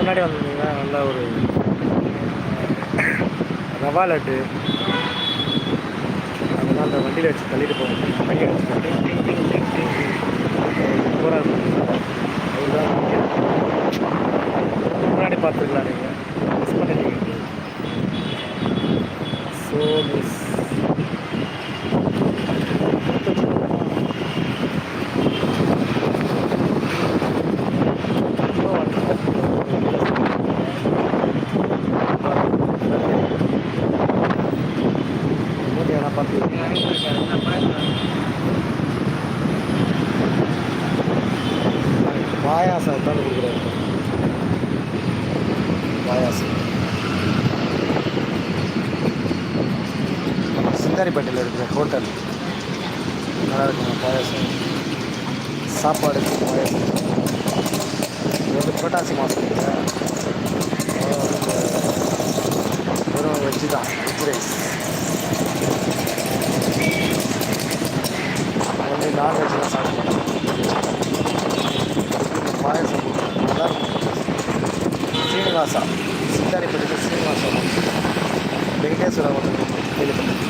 முன்னாடி வந்திருந்தீங்கன்னா நல்ல ஒரு ரவா லட்டு. அதெல்லாம் அந்த வண்டியில் வச்சு தள்ளிட்டு போவாங்க. வண்டியை வச்சு டிங் சூப்பராக இருக்கும் அதுதான் முன்னாடி பார்த்துருக்கலாம் நீங்கள் மிஸ் பண்ணிட்டீங்க. ஸோ மிஸ் பாயாசம் உட்காந்து கொடுக்குறாரு. பாயாசம். சிந்தாரிப்பேட்டையில் இருக்கிற ஹோட்டல். நல்லா இருக்குங்க பாயாசம்? சாப்பாடு பாயாசம். இது வந்து புரட்டாசி மாதம் வெறும் வெஜ்ஜு தான். வெஜ் ரைஸ் வந்து நான்வெஜ்லாம் தான் சாப்பிடுவோம் பாயசம். நல்லா இருக்கும் ஸ்ரீனிவாசா சிந்தாரிப்பட்டியில் ஸ்ரீனிவாசா வெங்கடேஸ்வரா ஒன்று கேள்விப்பட்டேன்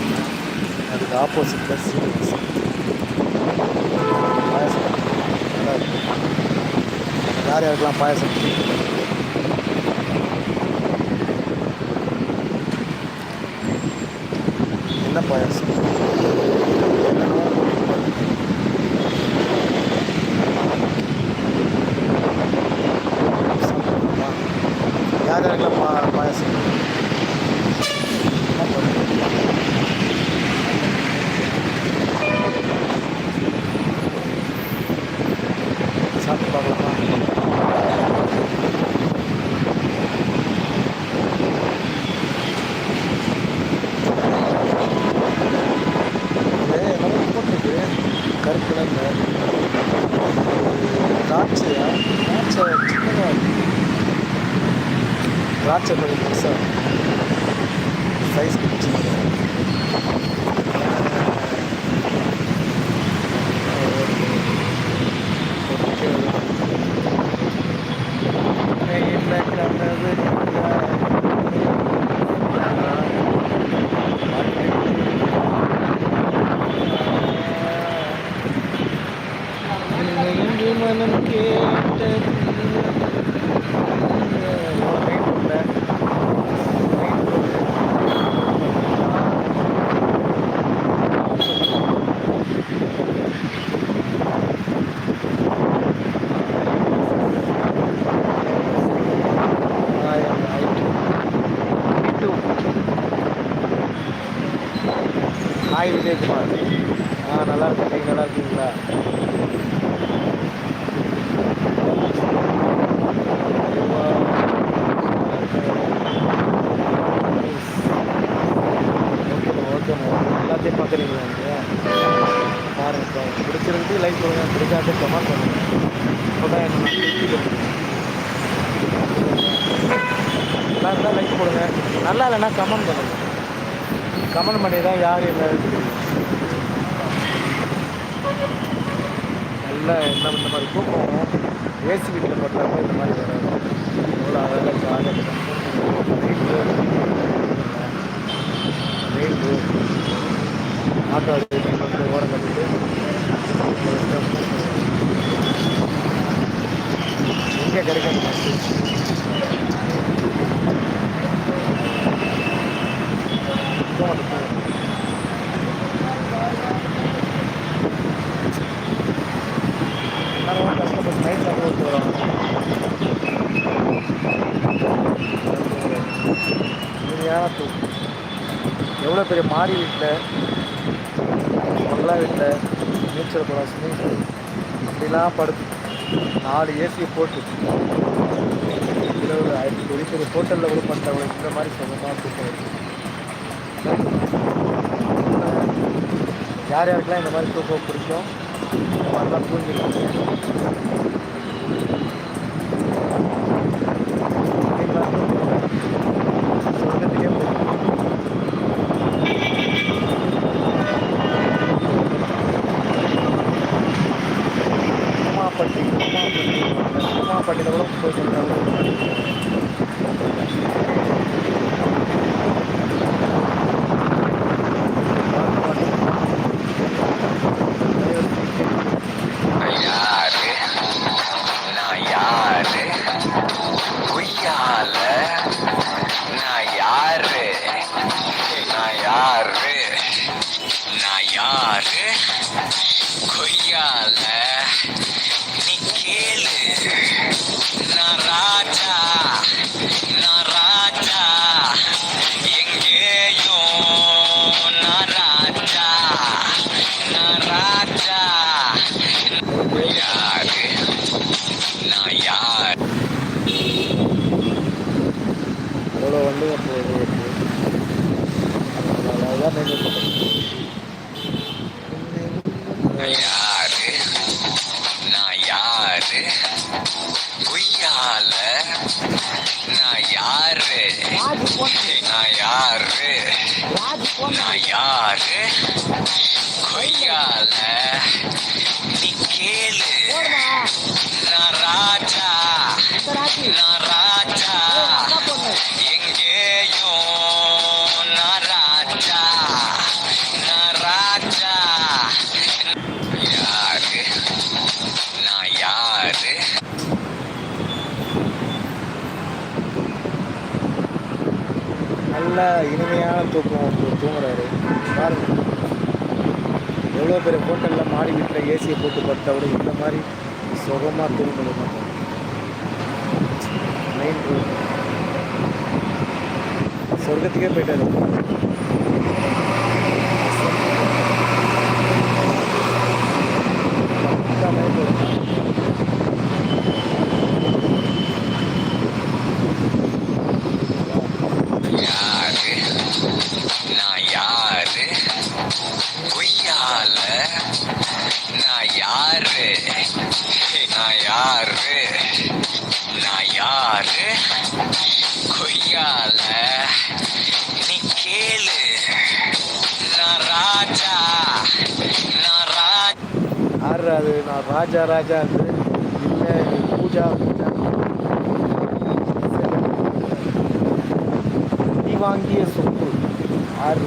அதுக்கு ஆப்போசிட்டில் ஸ்ரீனிவாசா பாயசம். நல்லா இருக்கும் யார் யாருக்கெல்லாம் பாயசம்? என்ன பாயசம்? திராட்சை கொஞ்சம் பெருசாக சைஸ் சின்னதாக Hi Vijayakumar. ஆ நல்லா இருக்கேன் நீங்கள் நல்லா இருக்கீங்களா? எல்லாத்தையும் பார்க்குறீங்களா நீங்கள் பாருங்க பாருங்க. பிடிச்சிருக்கு லைக் பண்ணுங்க. பிடிக்காத கமெண்ட் பண்ணுங்க. அப்போதான் என்ன நல்லா இருந்தால் லைக் போடுங்க நல்லா இல்லைன்னா கமெண்ட் பண்ணுங்க. கமெண்ட் பண்ணி தான் யார் என்ன நல்லா என்ன இந்த மாதிரி தூக்கம் ஏசி வீட்டில் போட்டப்ப இந்த மாதிரி வராது. எவ்வளோ அழகாக ஜாலியாக வெயிட்டு ஆட்டோ ஓரம் கட்டிட்டு. எங்கே கிடைக்கும் எவ்வளோ பெரிய மாடி வீட்டில் பங்களா வீட்டில் நீச்சல் குளம் ஸ்விம்மிங் பூல் அப்படிலாம் படுத்து நாலு ஏசியை போட்டு இதில் ஒரு ஐ- பெரிய பெரிய ஹோட்டலில் கூட பண்ணுறவங்க இந்த மாதிரி சொந்தமாக தூக்கம் யார் யாருக்கெல்லாம் இந்த மாதிரி தூக்கம் பிடிக்கும்? இந்த மாதிரிலாம் தூங்கிடுவாங்க உமாப்பட்டியில் கூட போய் சொல்கிறாங்க நான் யாரு கொய்யால யாரு நான் யாரு கொய்யால நீ கேளு நான் ராஜா நான் நல்ல இனிமையான தூக்கம் வந்து தூங்குறாரு. பாருங்க. எவ்வளோ பெரிய ஹோட்டலில் மாடி வீட்டில் ஏசியை போட்டு படுத்தா இந்த மாதிரி சுகமாக தூங்க மெயின் சொர்க்கத்துக்கே போயிட்டாரு பக்காமே போயிட்டாரு. யாரு நான் யாரு பொய்யால நான் யாரு? நான் யாரு? நான் யாரு? கொய்யால நீ கேளு. நான் ராஜா. நான் ராஜா யார் நான் ராஜா ராஜா இல்லை பூஜா பூஜா. நீ வாங்கிய சொப்பு ஆறு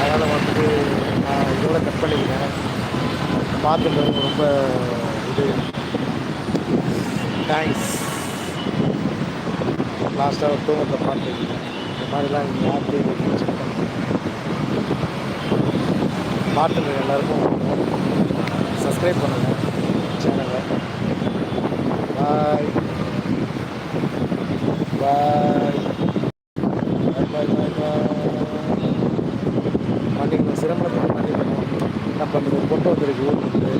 அதனால் வந்துட்டு நான் இதோட கட் பண்ணிக்கிறேன் பார்த்துட்டு ரொம்ப இது. தேங்க்ஸ் லாஸ்ட்டாக ஒரு தூங்கத்தை பார்த்து இந்த மாதிரிலாம் நீங்கள் யார்கிட்டையும் செக் பண்ணுங்க பார்த்துட்டு எல்லாருக்கும். சப்ஸ்கிரைப் பண்ணுங்கள் சேனலை பாய் பாய் பாய் பாய் பாய் மன்னிக்கணும் சிரமத்துக்கு மன்னிக்கணும் என்ன பண்ணுறது கொண்டு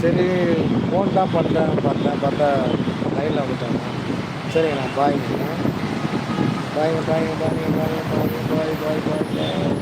சரி ஃபோன் தான் பண்ணேன் பார்த்தேன் பார்த்தா லைனில் வந்துட்டாங்க. சரிங்க நான் பாய்ங்க பாய்ங்க பாய்ங்க பாய்ங்க பாய்ங்க பாய்ங்க பாய் பாய் பாய் பாய்